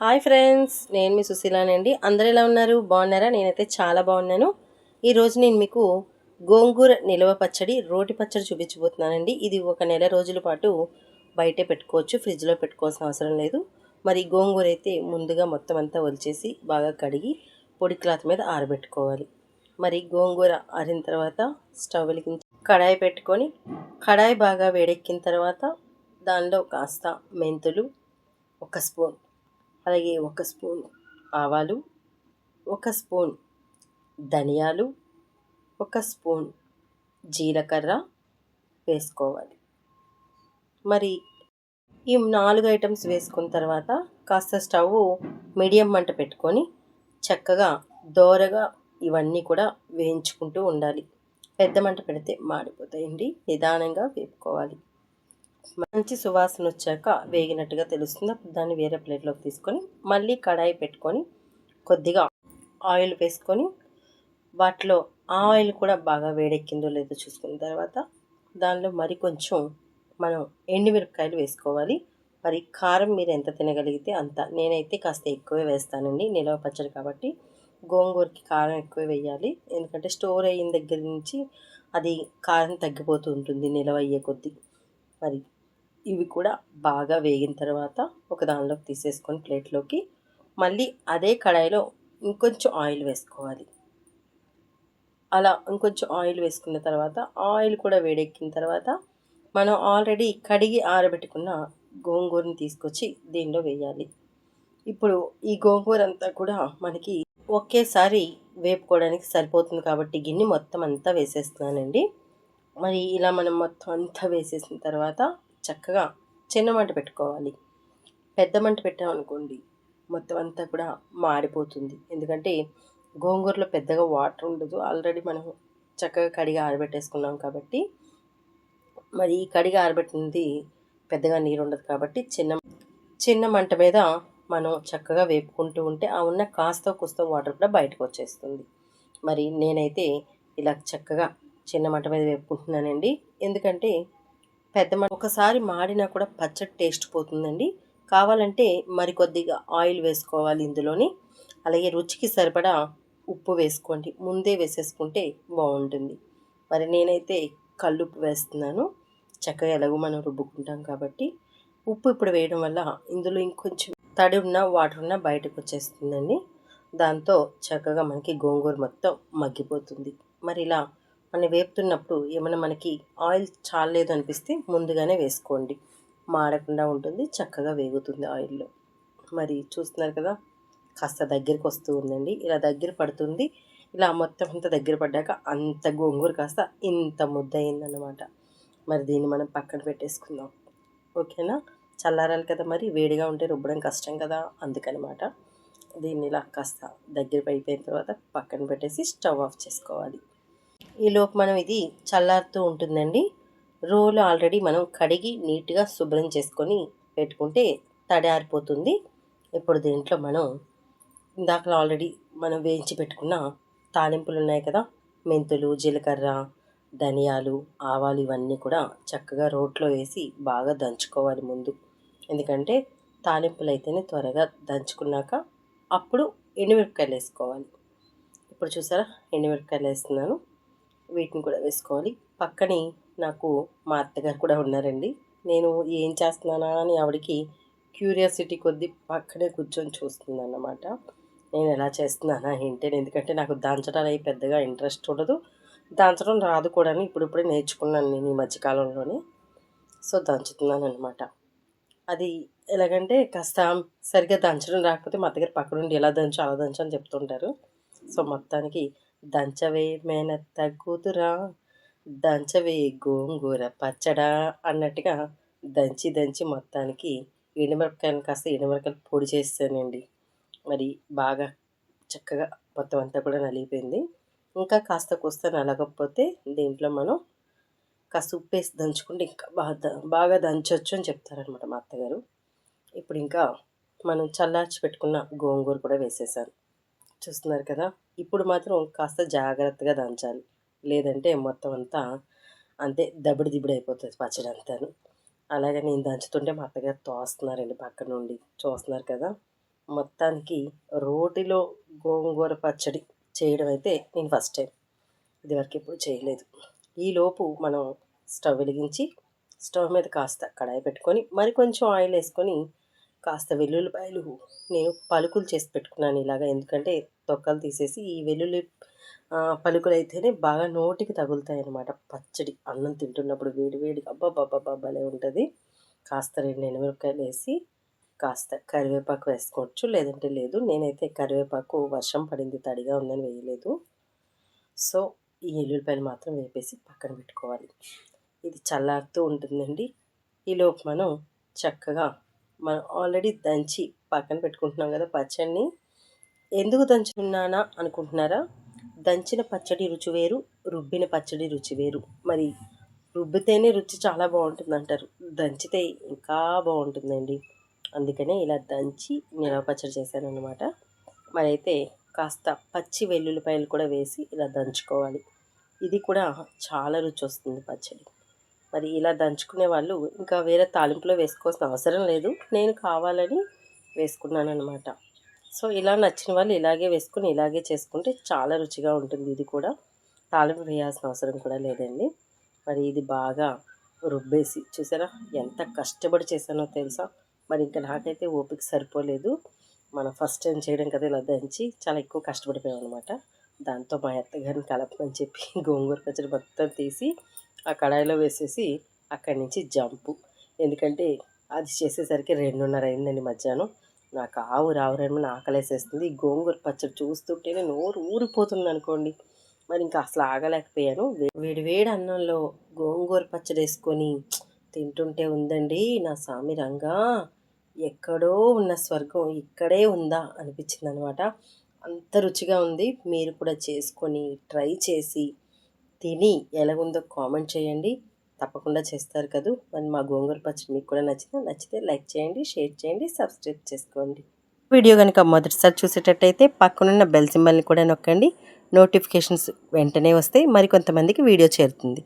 Hi friends నేను మీ సుశీలానండి అందరు ఎలా ఉన్నారు? బాగున్నారా? నేనైతే చాలా బాగున్నాను. ఈరోజు నేను మీకు గోంగూర నిల్వ పచ్చడి రోటి పచ్చడి చూపించబోతున్నానండి. ఇది ఒక నెల రోజుల పాటు బయటే పెట్టుకోవచ్చు ఫ్రిడ్జ్లో పెట్టుకోవాల్సిన అవసరం లేదు. మరి గోంగూర అయితే ముందుగా మొత్తం అంతా ఒలిచేసి బాగా కడిగి పొడి క్లాత్ మీద ఆరబెట్టుకోవాలి. మరి గోంగూర ఆరిన తర్వాత స్టవ్ వెలిగించి కడాయి పెట్టుకొని కడాయి బాగా వేడెక్కిన తర్వాత దానిలో కాస్త మెంతులు ఒక స్పూన్ అలాగే ఒక స్పూన్ ఆవాలు ఒక స్పూన్ ధనియాలు ఒక స్పూన్ జీలకర్ర వేసుకోవాలి. మరి ఈ నాలుగు ఐటమ్స్ వేసుకున్న తర్వాత కాస్త స్టవ్ మీడియం మంట పెట్టుకొని చక్కగా దోరగా ఇవన్నీ కూడా వేయించుకుంటూ ఉండాలి. పెద్ద మంట పెడితే మాడిపోతాయండి. నిదానంగా వేపుకోవాలి. మంచి సువాసన వచ్చాక వేగినట్టుగా తెలుస్తుంది. అప్పుడు దాన్ని వేరే ప్లేట్లోకి తీసుకొని మళ్ళీ కడాయి పెట్టుకొని కొద్దిగా ఆయిల్ వేసుకొని వాటిలో ఆ ఆయిల్ కూడా బాగా వేడెక్కిందో లేదో చూసుకున్న తర్వాత దానిలో మరి కొంచెం మనం ఎండుమిరపకాయలు వేసుకోవాలి. మరి కారం మీరు ఎంత తినగలిగితే అంత. నేనైతే కాస్త ఎక్కువే వేస్తానండి. నిలవ పచ్చడి కాబట్టి గోంగూరకి కారం ఎక్కువ వేయాలి. ఎందుకంటే స్టోర్ అయిన దగ్గర నుంచి అది కారం తగ్గిపోతూ ఉంటుంది నిలవ అయ్యే కొద్దీ. మరి ఇవి కూడా బాగా వేగిన తర్వాత ఒక దానిలోకి తీసేసుకొని ప్లేట్లోకి మళ్ళీ అదే కడాయిలో ఇంకొంచెం ఆయిల్ వేసుకోవాలి. అలా ఇంకొంచెం ఆయిల్ వేసుకున్న తర్వాత ఆయిల్ కూడా వేడెక్కిన తర్వాత మనం ఆల్రెడీ కడిగి ఆరబెట్టుకున్న గోంగూరని తీసుకొచ్చి దీనిలో వేయాలి. ఇప్పుడు ఈ గోంగూర అంతా కూడా మనకి ఒకేసారి వేపుకోవడానికి సరిపోతుంది కాబట్టి గిన్నె మొత్తం అంతా వేసేస్తున్నానండి. మరి ఇలా మనం మొత్తం అంతా వేసేసిన తర్వాత చక్కగా చిన్న మంట పెట్టుకోవాలి. పెద్ద మంట పెట్టామనుకోండి మొత్తం అంతా కూడా మాడిపోతుంది. ఎందుకంటే గోంగూరలో పెద్దగా వాటర్ ఉండదు. ఆల్రెడీ మనం చక్కగా కడిగి ఆరబెట్టేసుకున్నాం కాబట్టి మరి ఈ కడిగి ఆరబెట్టింది పెద్దగా నీరు ఉండదు కాబట్టి చిన్న చిన్న మంట మీద మనం చక్కగా వేపుకుంటూ ఉంటే ఆ ఉన్న కాస్త కుస్త వాటర్ కూడా బయటకు వచ్చేస్తుంది. మరి నేనైతే ఇలా చక్కగా చిన్న మంట మీద వేపుకుంటున్నానండి. ఎందుకంటే పెద్ద ఒకసారి మాడినా కూడా పచ్చడి టేస్ట్ పోతుందండి. కావాలంటే మరి కొద్దిగా ఆయిల్ వేసుకోవాలి ఇందులోని. అలాగే రుచికి సరిపడా ఉప్పు వేసుకోండి. ముందే వేసేసుకుంటే బాగుంటుంది. మరి నేనైతే కల్లుప్పు వేస్తున్నాను. చక్కగా ఎలాగో మనం రుబ్బుకుంటాం కాబట్టి. ఉప్పు ఇప్పుడు వేయడం వల్ల ఇందులో ఇంకొంచెం తడి ఉన్న వాటర్ ఉన్న బయటకు వచ్చేస్తుందండి. దాంతో చక్కగా మనకి గోంగూర మొత్తం మగ్గిపోతుంది. మరి ఇలా మనం వేపుతున్నప్పుడు ఏమైనా మనకి ఆయిల్ చాలేదు అనిపిస్తే ముందుగానే వేసుకోండి. మాడకుండా ఉంటుంది చక్కగా వేగుతుంది ఆయిల్లో. మరి చూస్తున్నారు కదా కాస్త దగ్గరికి వస్తూ ఉందండి. ఇలా దగ్గర పడుతుంది. ఇలా మొత్తం అంత దగ్గర పడ్డాక అంత గోంగూర కాస్త ఇంత ముద్ద అయిందన్నమాట మరి దీన్ని మనం పక్కన పెట్టేసుకుందాం. ఓకేనా? చల్లారాలి కదా మరి వేడిగా ఉంటే రుబ్బడం కష్టం కదా అందుకనమాట. దీన్ని ఇలా కాస్త దగ్గర అయిపోయిన తర్వాత పక్కన పెట్టేసి స్టవ్ ఆఫ్ చేసుకోవాలి. ఈలోపు మనం ఇది చల్లారుతూ ఉంటుందండి. రోలు ఆల్రెడీ మనం కడిగి నీట్గా శుభ్రం చేసుకొని పెట్టుకుంటే తడి ఆరిపోతుంది. ఇప్పుడు దీంట్లో మనం ఇందాక ఆల్రెడీ మనం వేయించి పెట్టుకున్న తాలింపులు ఉన్నాయి కదా. మెంతులు జీలకర్ర ధనియాలు ఆవాలు ఇవన్నీ కూడా చక్కగా రోట్లో వేసి బాగా దంచుకోవాలి ముందు. ఎందుకంటే తాలింపులు అయితేనే త్వరగా దంచుకున్నాక అప్పుడు ఎండుమిరపకాయలు వేసుకోవాలి. ఇప్పుడు చూసారా? ఎండుమిరపకాయలు వేస్తున్నాను. వీటిని కూడా వేసుకోవాలి పక్కనే నాకు మా అత్తగారు కూడా ఉన్నారండి. నేను ఏం చేస్తున్నానా అని ఆవిడకి క్యూరియాసిటీ కొద్దీ పక్కనే కూర్చొని చూస్తుంది అన్నమాట నేను ఎలా చేస్తున్నానా ఏంటి ఎందుకంటే నాకు దంచడానికి పెద్దగా ఇంట్రెస్ట్ ఉండదు. దాంచడం రాదు కూడా ఇప్పుడిప్పుడే నేర్చుకున్నాను నేను ఈ మధ్యకాలంలోనే సో దంచుతున్నాను అనమాట అది ఎలాగంటే కాస్త సరిగ్గా దంచడం రాకపోతే మా దగ్గర పక్కనుండి ఎలా దంచు అలా దంచు అని చెప్తుంటారు. సో మొత్తానికి దంచవే మేనత్త కూతురా దంచవే గోంగూర పచ్చడా అన్నట్టుగా దంచి దంచి మొత్తానికి ఎండుమిరపకాయలను కాస్త ఎండుమిరపకాయలు పొడి చేస్తానండి. మరి బాగా చక్కగా మొత్తం అంతా కూడా నలిగిపోయింది. ఇంకా కాస్త కూస్త నలగకపోతే దీంట్లో మనం కాస్త ఉప్పు వేసి దంచుకుంటే ఇంకా బాగా బాగా దంచవచ్చు అని చెప్తారనమాట మా అత్తగారు. ఇప్పుడు ఇంకా మనం చల్లార్చి పెట్టుకున్న గోంగూర కూడా వేసేసాను. చూస్తున్నారు కదా ఇప్పుడు మాత్రం కాస్త జాగ్రత్తగా దంచాలి. లేదంటే మొత్తం అంతా అంతే దబిడి దిబిడి అయిపోతుంది పచ్చడి అంతాను. అలాగే నేను దంచుతుంటే మా అత్తగారు తోస్తున్నారండి పక్క నుండి. చూస్తున్నారు కదా మొత్తానికి రోటిలో గోంగూర పచ్చడి చేయడం అయితే నేను ఫస్ట్ టైం. ఇదివరకు ఎప్పుడు చేయలేదు. ఈలోపు మనం స్టవ్ వెలిగించి స్టవ్ మీద కాస్త కడాయి పెట్టుకొని మరి కొంచెం ఆయిల్ వేసుకొని కాస్త వెల్లుల్లిపాయలు నేను పలుకులు చేసి పెట్టుకున్నాను ఇలాగా. ఎందుకంటే తొక్కలు తీసేసి ఈ వెల్లుల్లి పలుకులు అయితేనే బాగా నోటికి తగులుతాయి అన్నమాట పచ్చడి అన్నం తింటున్నప్పుడు వేడి వేడిగా అబ్బాబ్బాబ్బా భలే ఉంటుంది. కాస్త రెండు ఎనిమిరపకాయలు వేసి కాస్త కరివేపాకు వేసుకోవచ్చు. లేదంటే లేదు నేనైతే కరివేపాకు వర్షం పడింది తడిగా ఉందని వేయలేదు. సో ఈ ఎల్లుల్లిపాయలు మాత్రం వేపేసి పక్కన పెట్టుకోవాలి. ఇది చల్లారుతూ ఉంటుందండి. ఈలోపు మనం చక్కగా మనం ఆల్రెడీ దంచి పక్కన పెట్టుకుంటున్నాం కదా పచ్చడిని. ఎందుకు దంచుకున్నానా అనుకుంటున్నారా? దంచిన పచ్చడి రుచి వేరు రుబ్బిన పచ్చడి రుచి వేరు. మరి రుబ్బితేనే రుచి చాలా బాగుంటుంది అంటారు దంచితే ఇంకా బాగుంటుందండి. అందుకనే ఇలా దంచి నిలవ పచ్చడి చేశాను అనమాట మరి అయితే కాస్త పచ్చి వెల్లుల్లిపాయలు కూడా వేసి ఇలా దంచుకోవాలి. ఇది కూడా చాలా రుచి వస్తుంది పచ్చడి. మరి ఇలా దంచుకునే వాళ్ళు ఇంకా వేరే తాలింపులో వేసుకోవాల్సిన అవసరం లేదు. నేను కావాలని వేసుకున్నాను అనమాట సో ఇలా నచ్చిన వాళ్ళు ఇలాగే వేసుకుని ఇలాగే చేసుకుంటే చాలా రుచిగా ఉంటుంది. ఇది కూడా తాలింపు వేయాల్సిన అవసరం కూడా లేదండి. మరి ఇది బాగా రుబ్బేసి చూసారా? ఎంత కష్టపడి చేశానో తెలుసా? మరి ఇంకా నాకైతే ఓపిక సరిపోలేదు. మనం ఫస్ట్ టైం చేయడం కదా ఇలా దంచి చాలా ఎక్కువ కష్టపడిపోయాం అనమాట దాంతో మా అత్తగారిని కలపమని చెప్పి గోంగూర పచ్చడి మొత్తం తీసి ఆ కడాయిలో వేసేసి అక్కడి నుంచి జంపు. ఎందుకంటే అది చేసేసరికి రెండున్నర అయిందండి మధ్యాహ్నం. నాకు ఆవు రావురేమో ఆకలేసేస్తుంది. ఈ గోంగూర పచ్చడి చూస్తుంటేనే నోరు ఊరిపోతుంది అనుకోండి మరి ఇంకా అసలు ఆగలేకపోయాను. వేడి వేడి అన్నంలో గోంగూర పచ్చడి వేసుకొని తింటుంటే ఉందండి నా సామి రంగా. ఎక్కడో ఉన్న స్వర్గం ఇక్కడే ఉందా అనిపించింది అనమాట అంత రుచిగా ఉంది. మీరు కూడా చేసుకొని ట్రై చేసి తిని ఎలాగుందో కామెంట్ చేయండి. తప్పకుండా చేస్తారు కదా. మరి మా గోంగూర పచ్చడి మీకు కూడా నచ్చితే నచ్చితే లైక్ చేయండి షేర్ చేయండి సబ్స్క్రైబ్ చేసుకోండి. వీడియో కనుక మొదటిసారి చూసేటట్టయితే పక్కనున్న బెల్ సింబల్ని కూడా నొక్కండి. నోటిఫికేషన్స్ వెంటనే వస్తాయి. మరికొంతమందికి వీడియో చేరుతుంది.